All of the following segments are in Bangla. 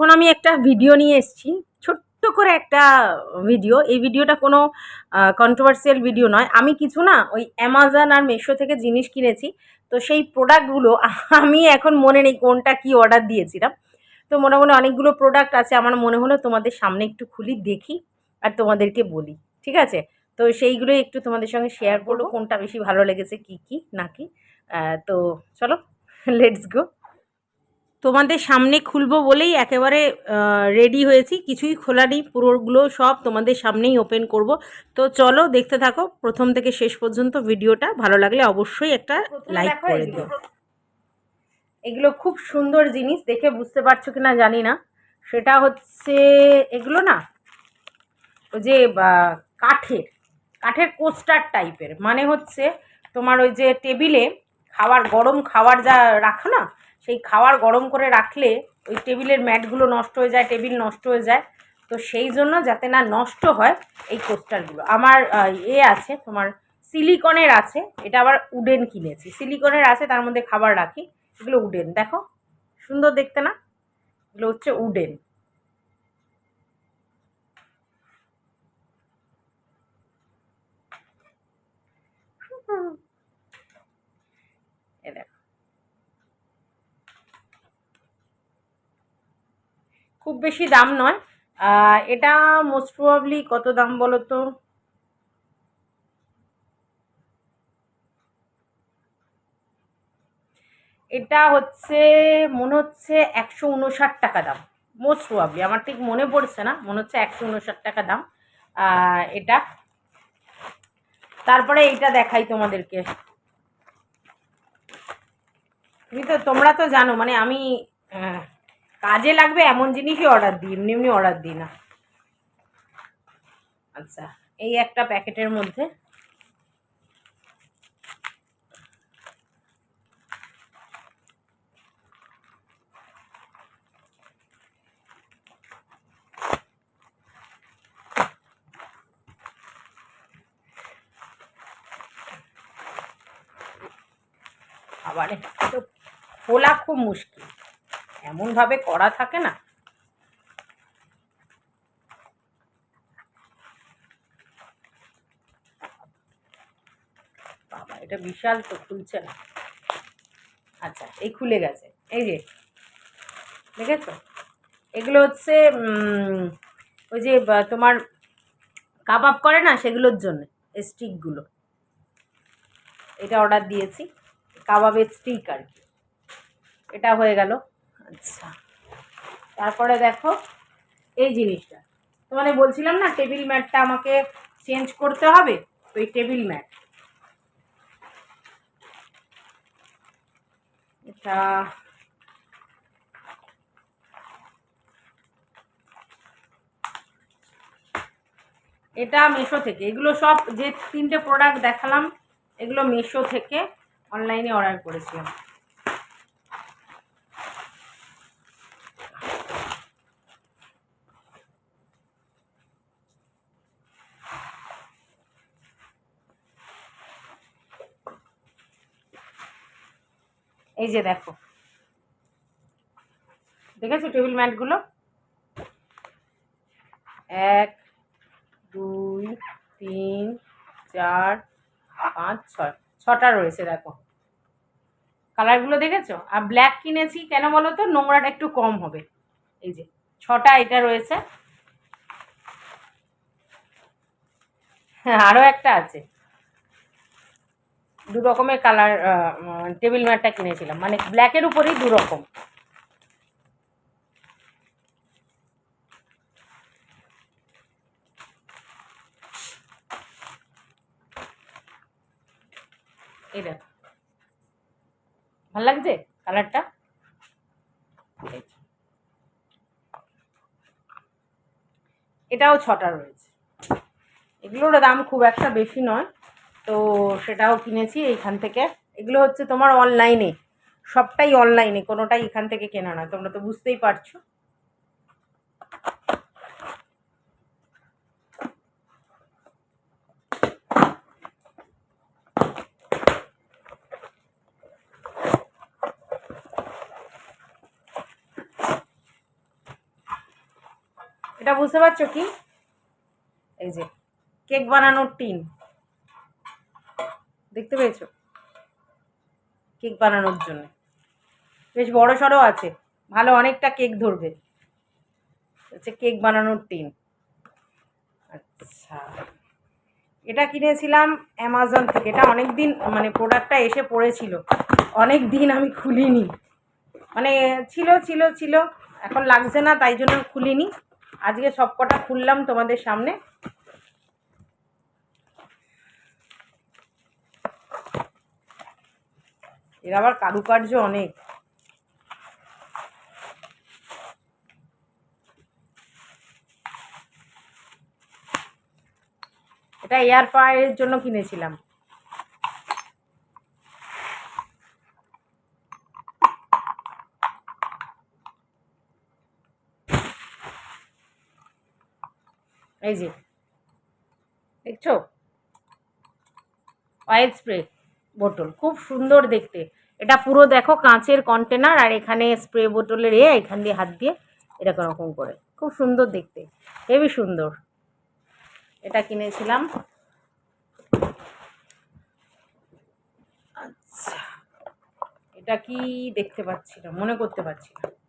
এখন আমি একটা ভিডিও নিয়ে এসেছি। ছোট্ট করে একটা ভিডিও এই ভিডিওটা কোনো কন্ট্রোভার্সিয়াল ভিডিও নয়। আমি কিছু না ওই অ্যামাজন আর মেশো থেকে জিনিস কিনেছি। তো সেই প্রোডাক্টগুলো আমি এখন মনে নেই কোনটা কি অর্ডার দিয়েছিলাম। তো মনে মনে অনেকগুলো প্রোডাক্ট আছে। আমার মনে হলো তোমাদের সামনে একটু খুলি দেখি আর তোমাদেরকে বলি। ঠিক আছে? তো সেইগুলো একটু তোমাদের সঙ্গে শেয়ার করব। কোনটা বেশি ভালো লেগেছে কি কি নাকি তো চলো লেটস গো তোমাদের সামনে খুলবো বলেই একেবারে রেডি হয়েছি। কিছুই খোলা নেই পুরোগুলো সব তোমাদের সামনেই ওপেন করব। তো চলো দেখতে থাকো প্রথম থেকে শেষ পর্যন্ত ভিডিওটা। ভালো লাগলে অবশ্যই একটা লাইক করে দিও। এগুলো খুব সুন্দর জিনিস দেখে বুঝতে পারছ কিনা জানি না। সেটা হচ্ছে এগুলো না ওই যে কাঠের কাঠের কোস্টার টাইপের। মানে হচ্ছে তোমার ওই যে টেবিলে খাবার গরম খাবার যা রাখো না সেই খাবার গরম করে রাখলে ওই টেবিলের ম্যাটগুলো নষ্ট হয়ে যায়, টেবিল নষ্ট হয়ে যায়। তো সেই জন্য যাতে না নষ্ট হয় এই কোস্টারগুলো আমার এ আছে, তোমার সিলিকনের আছে, এটা আবার উডেন কিনেছি। সিলিকনের আছে, তার মধ্যে খাবার রাখি, এগুলো উডেন। দেখো, সুন্দর দেখতে না? এগুলো হচ্ছে উডেন। এ দেখো খুব বেশি দাম নয়। এটা মোস্ট প্রবাবলি কত দাম বলো তো এটা হচ্ছে, মনে হচ্ছে একশো উনষাট টাকা দাম। মোস্ট প্রবাবলি আমার ঠিক মনে পড়ছে না, মনে হচ্ছে একশো উনষাট টাকা দাম। এটা। তারপরে এইটা দেখাই তোমাদেরকে। তুমি তো, তোমরা তো জানো মানে আমি কাজে লাগবে এমন জিনিসই অর্ডার দিই, এমনি এমনি অর্ডার দিই না। আচ্ছা এই একটা প্যাকেটের মধ্যে। খোলা খুব মুশকিল। এমনভাবে করা থাকে না। বাবা, এটা বিশাল তো, খুলছে না। আচ্ছা এই খুলে গেছে। এই যে, দেখেছ? এগুলো হচ্ছে ওই যে তোমার কাবাব করে না, সেগুলোর জন্য স্টিকগুলো। এটা অর্ডার দিয়েছি, কাবাবের স্টিক আর কি। এটা হয়ে গেল। আচ্ছা। তারপরে দেখো, এই জিনিসটা। তোমাদের বলছিলাম না টেবিল ম্যাটটা আমাকে চেঞ্জ করতে হবে? এই টেবিল ম্যাট এটা এটা মেশো থেকে। এগুলো সব যে তিনটে প্রোডাক্ট দেখালাম, এগুলো মেশো থেকে অনলাইনে অর্ডার করেছিলাম। এই যে দেখো। দেখেছ টেবিল ম্যাটগুলো এক, দুই, তিন, চার, পাঁচ, ছয়। ছটা রয়েছে, দেখো। কালারগুলো দেখেছ? আর ব্ল্যাক কিনেছি কেন বলো তো নোংরাটা একটু কম হবে। এই যে, ছটা এটা রয়েছে। আরও একটা আছে। দু রকমের কালার টেবিল ম্যাটটা কিনেছিলাম। মানে ব্ল্যাকের উপরেই দু রকম এই দেখো। ভালো লাগছে কালারটা এটাও ছটা রয়েছে। এগুলোর দাম খুব একটা বেশি নয়। তো সেটাও কিনেছি এইখান থেকে। এগুলো হচ্ছে তোমার অনলাইনে সবটাই অনলাইনে কোনোটাই এখান থেকে কেনা নয়, তোমরা তো বুঝতেই পারছ। এটা বুঝতে পারছ কি? এই যে, কেক বানানোর টিন। দেখতে পেয়েছ? কেক বানানোর জন্য। বেশ বড় সড়ো আছে। ভালো অনেকটা কেক ধরবে। হচ্ছে কেক বানানোর টিন আচ্ছা। এটা কিনেছিলাম অ্যামাজন থেকে। এটা অনেক দিন মানে প্রোডাক্টটা এসে পড়েছিল। অনেক দিন আমি খুলিনি। মানে ছিল ছিল ছিল। এখন লাগছে না, তাই জন্য খুলিনি। আজকে সব কটা খুললাম তোমাদের সামনে। এর আবার কারুকার্য অনেক। এটা এয়ার ফ্রায়ারের জন্য কিনেছিলাম। এই যে দেখছ? অয়েল স্প্রে বোতল। খুব সুন্দর দেখতে। এটা পুরো দেখো কাঁচের কন্টেনার আর এখানে স্প্রে বোতলের এ এখান দিয়ে হাত দিয়ে এরকম রকম করে। খুব সুন্দর দেখতে। হেভি সুন্দর। এটা কিনেছিলাম। আচ্ছা। এটা কি দেখতে পাচ্ছি না, মনে করতে পারছি না।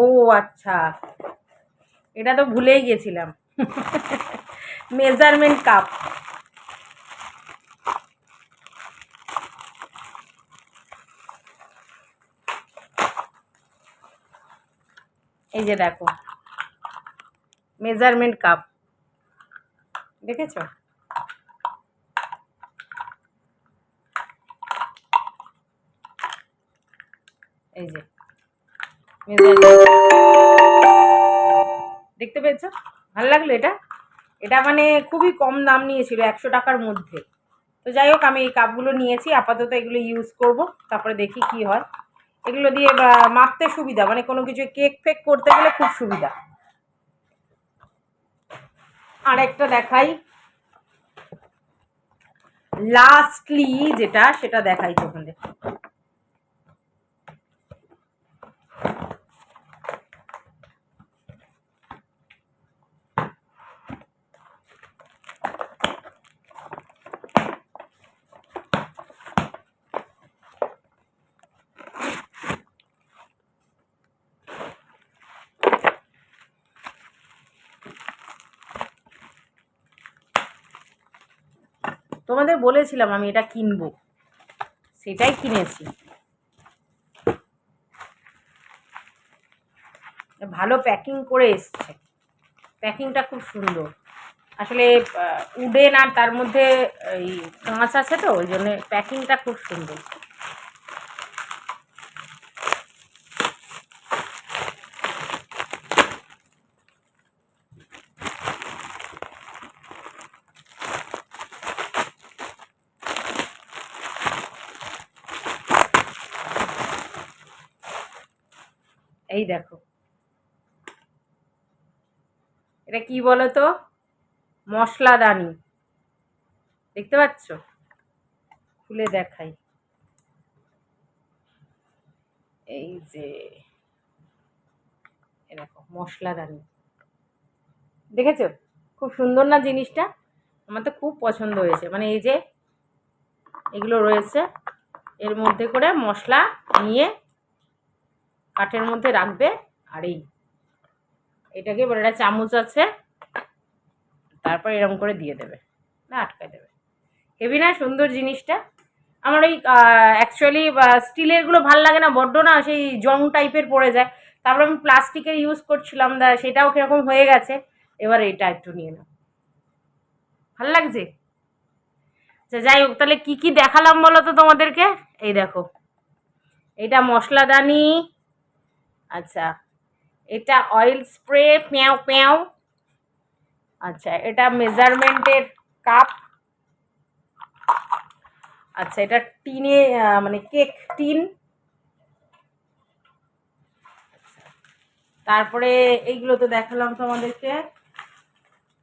ও আচ্ছা। এটা তো ভুলেই গেছিলাম। মেজারমেন্ট কাপ এই যে দেখো। মেজারমেন্ট কাপ দেখেছ এই যে দেখতে পেয়েছ? ভালো লাগল এটা? এটা মানে খুবই কম দাম নিয়েছিল, একশো টাকার মধ্যে। তো যাই হোক, আমি এই কাপগুলো নিয়েছি, আপাতত এগুলো ইউজ করব, তারপরে দেখি কি হয়। এগুলো দিয়ে মাপতে সুবিধা মানে কোনো কিছু কেক ফেক করতে গেলে খুব সুবিধা। আর একটা দেখাই। লাস্টলি যেটা, সেটা দেখাই তোমাদের। তোমাদের বলেছিলাম আমি এটা কিনবো। সেটাই কিনেছি। ভালো প্যাকিং করে এসছে। প্যাকিংটা খুব সুন্দর। আসলে উডেন আর তার মধ্যে এই কাঁচ আছে তো, ওই জন্যে প্যাকিংটা খুব সুন্দর। এই দেখো। এটা কি বলো তো মশলাদানি। দেখতে পাচ্ছ? খুলে দেখাই। এই যে এরকম মশলাদানি। দেখেছ? খুব সুন্দর না জিনিসটা? আমার তো খুব পছন্দ হয়েছে। মানে এই যে, এগুলো রয়েছে। এর মধ্যে করে মশলা নিয়ে কাঠের মধ্যে রাখবে, আর এই, এটাকে বলে একটা চামচ আছে, তারপর এরকম করে দিয়ে দেবে, না আটকায় দেবে। হেভি না, সুন্দর জিনিসটা। আমার ওই অ্যাকচুয়ালি স্টিলেরগুলো ভালো লাগে না, বড্ড না, সেই জং টাইপের পড়ে যায়। তারপর আমি প্লাস্টিকের ইউজ করছিলাম দা সেটাও কীরকম হয়ে গেছে। এবার এটা একটু নিয়ে নাও। ভালো লাগছে? আচ্ছা যাই হোক, তাহলে কী কী দেখালাম বলো তো তোমাদেরকে? এই দেখো, এটা মশলাদানি আচ্ছা এটা অয়েল স্প্রে প্যাও প্যাও আচ্ছা এটা মেজারমেন্টের কাপ আচ্ছা এটা টিনে মানে কেক টিন। তারপরে এইগুলো তো দেখালাম তোমাদেরকে।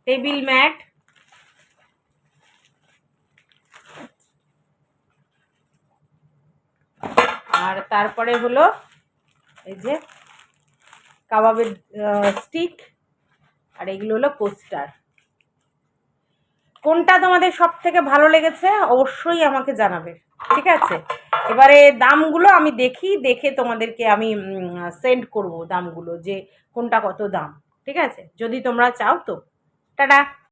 টেবিল ম্যাট আর তারপরে হলো এই যে কাবাবের স্টিক আর এগুলো হলো পোস্টার কোনটা তোমাদের সব থেকে ভালো লেগেছে অবশ্যই আমাকে জানাবে, ঠিক আছে? এবারে দামগুলো আমি দেখি, দেখে তোমাদেরকে আমি সেন্ড করব দামগুলো, যে কোনটা কত দাম, ঠিক আছে? যদি তোমরা চাও তো। টাটা!